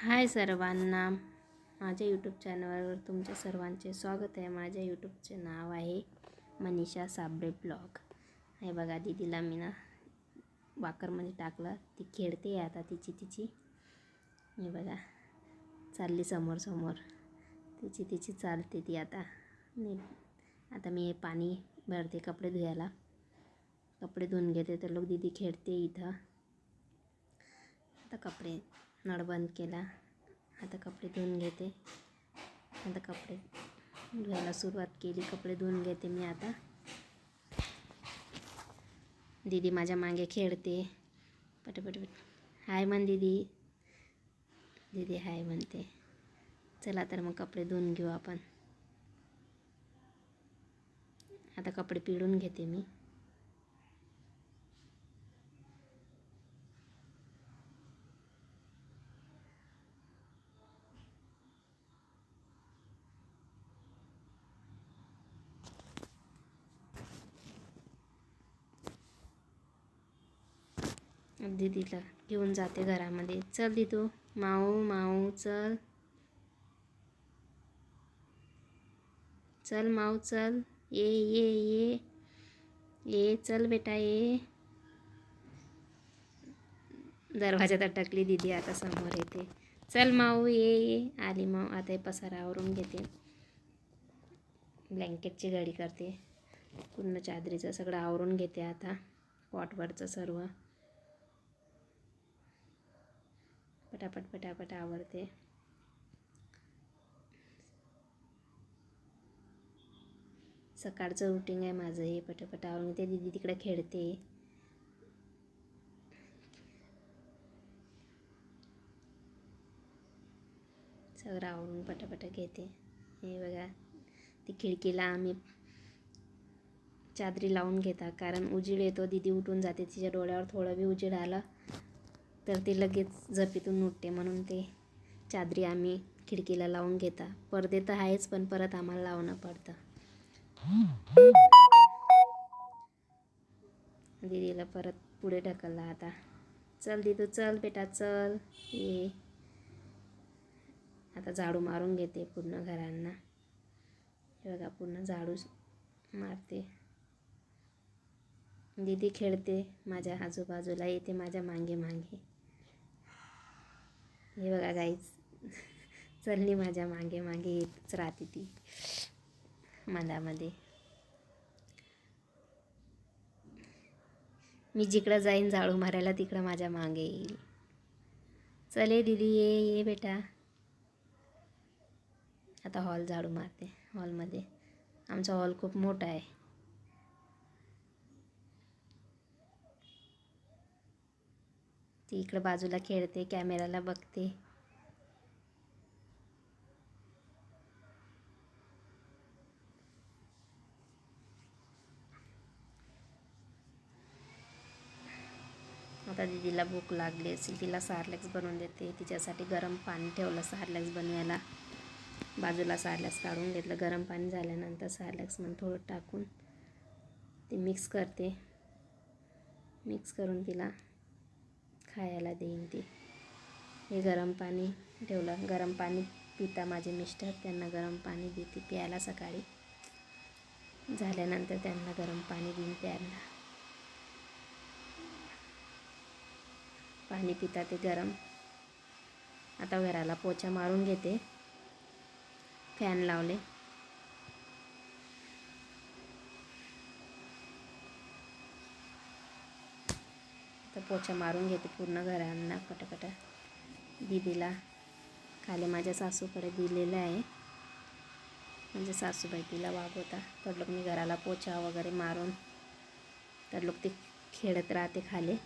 हाय सर्वांना. माझ्या यूट्यूब चॅनलवर तुमच्या सर्वांचे स्वागत आहे. माझ्या यूट्यूबचे नाव आहे मनीषा साबळे ब्लॉग. हे बघा दीदीला मी ना वाकरमध्ये टाकलं. ती खेळते आता तिची तिची. हे बघा चालली समोर समोर तिची तिची चालते ती आता. मी आता मी हे पाणी भरते कपडे धुवायला कपडे धुवून घेते तर लोक दीदी खेळते इथं. आता कपडे नळ बंद केला. आता कपडे धुवून घेते. आता कपडे धुवायला सुरुवात केली. कपडे धुवून घेते मी आता. दीदी माझ्या मागे खेळते. पटपट हाय म्हण दीदी. दीदी हाय म्हणते. चला तर मग कपडे धुवून घेऊ आपण. आता कपडे पिळून घेते मी. दीदीला घेऊन जाते घरामध्ये. चल दिदू. माऊ माऊ चल. चल माऊ चल. ये ये ये. ये चल बेटा ये. दरवाजात अटकली दीदी आता समोर येते. चल माऊ ये ये. आली माऊ आता हे पसारा आवरून घेते. ब्लँकेटची घडी करते. पूर्ण चादरीचं सगळं आवरून घेते आता. पॉटवरचं सर्व. पटापट पटापट आवडते. सकाळचं रुटीन आहे माझं हे पटापट आवरून ते दिदी तिकडे खेळते. सगळं आवडून पटापट घेते. हे बघा ती खिडकीला आम्ही चादरी लावून घेता कारण उजीड येतो दिदी उठून जाते तिच्या डोळ्यावर थोडं बी उजीड आलं तर ते लगेच झपीतून उठते म्हणून ते चादरी आम्ही खिडकीला लावून घेता. पडदे तर आहेच पण परत आम्हाला लावणं पडतं. दीदीला परत पुढे ढकलला आता. चल दिदू चल बेटा चल. ये. आता झाडू मारून घेते पूर्ण घरांना. हे बघा पूर्ण झाडू मारते. दीदी खेळते माझ्या आजूबाजूला येते माझ्या मागे मागे. हे बघा गाईच चलली माझ्या मागे मागे येतच राहते ती. मधामध्ये. मी जिकडं जाईन झाडू मारायला तिकडं माझ्या मागे येईल. चले दीदी ये ये बेटा. आता हॉल झाडू मारते. हॉलमध्ये आमचा हॉल खूप मोठा आहे. ती इकडं बाजूला खेळते कॅमेराला बघते. आता दीदीला भूक लागली असेल तिला सारलॅक्स बनवून देते. तिच्यासाठी गरम पाणी ठेवलं सारलॅक्स बनवायला. बाजूला सारलॅक्स काढून घेतलं. गरम पाणी झाल्यानंतर सारलॅक्स म्हणून थोडं टाकून ते मिक्स करते. मिक्स करून तिला खायला देईन ती. हे गरम पाणी ठेवलं. गरम पाणी पिता माझे मिस्टर. त्यांना गरम पाणी देते प्यायला सकाळी. झाल्यानंतर त्यांना गरम पाणी देईन प्यायला. पाणी पिता ते गरम. आता घराला पोचा मारून घेते. फॅन लावले. पोछा मारून घेते पूर्ण घरांना कटकट दीदीला खाली माझ्या सासूकडे दिलेलं आहे. म्हणजे सासूबाई तिला वागवता. तर लोक मी घराला पोछा वगैरे मारून तर लोक ते खेळत राहते खाली.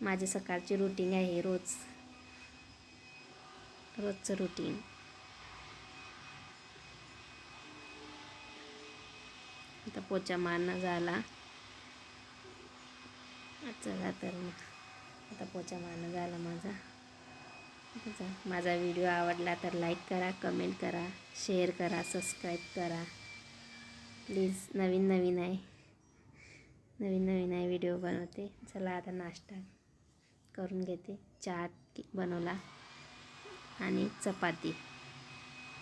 माझे सकाळची रुटीन आहे रोज. रोजचं रुटीन आता पोचा मारणं झाला. चला तर मग. आता पोचा मारणं झाला माझा. माझा व्हिडिओ आवडला तर लाईक करा कमेंट करा शेअर करा सबस्क्राईब करा. प्लीज नवीन नवीन आहे. नवीन नवीन आहे व्हिडिओ बनवते. चला आता नाश्ता करून घेते. चहा बनवला. आणि चपाती.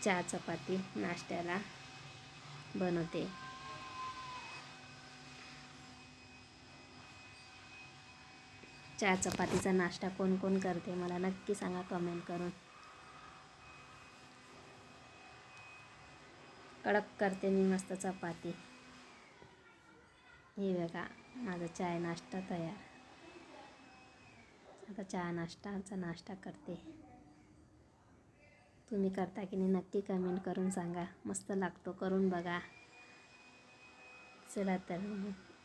चहा चपाती नाश्त्याला बनवते. चहा चपातीचा नाश्ता कोण कोण करते मला नक्की सांगा कमेंट करून. कडक करते मी मस्त चपाती. हे बघा माझा चाय नाश्ता तयार. आता चहा नाश्ताचा नाश्ता करते. तुम्ही करता की नाही नक्की कमेंट करून सांगा. मस्त लागतो. करून बघा. चला तर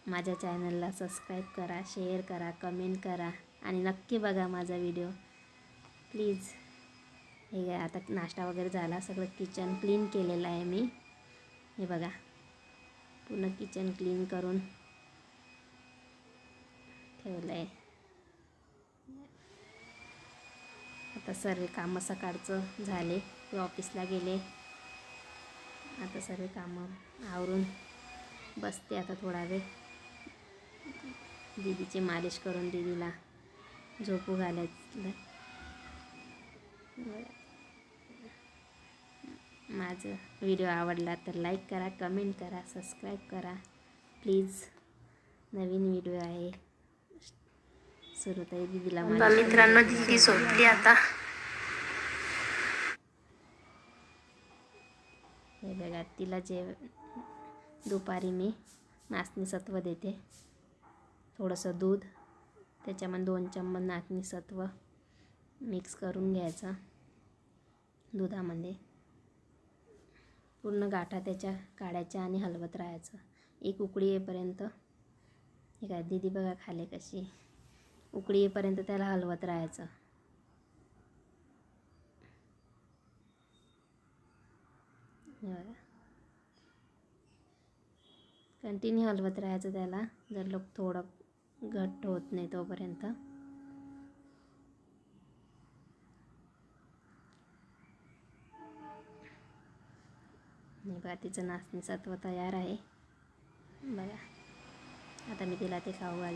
माझ्या चॅनलला सबस्क्राईब करा शेअर करा कमेंट करा आणि नक्की बघा माझा व्हिडिओ प्लीज हे आता नाश्ता वगैरे झाला. सगळं किचन क्लीन केलेलं आहे मी. हे बघा. पूर्ण किचन क्लीन करून ठेवलं आहे आता सर्व कामं सकाळचं झाले ते ऑफिसला गेले. आता सर्व कामं आवरून बसते आता थोडा वेळ. दिदीची मालिश करून दीदीला झोपू घालायचं. माझं व्हिडिओ आवडला तर लाईक करा कमेंट करा सबस्क्राईब करा. प्लीज नवीन व्हिडिओ आहे. सुरुताई दीदीला मित्रांनो दिदी झोपली आता. हे बघा तिला जे दुपारी मी नाचणी सत्व देते. थोडंसं दूध त्याच्यामध्ये दोन चम्मच नाचणी सत्व मिक्स करून घ्यायचं दुधामध्ये. पूर्ण गाठा त्याच्या काढायच्या आणि हलवत राहायचं. एक उकळी येईपर्यंत. हे काय दीदी बघा खाले कशी उकळी येईपर्यंत त्याला हलवत राहायचं. हे कंटिन्यू हलवत राहायचं त्याला. जर लोक थोडं घट्ट होत नाही तोपर्यंत. हे बघा तिचं नाचणी सत्व तयार आहे. बघा. आता मी तिला ते खाऊ घाल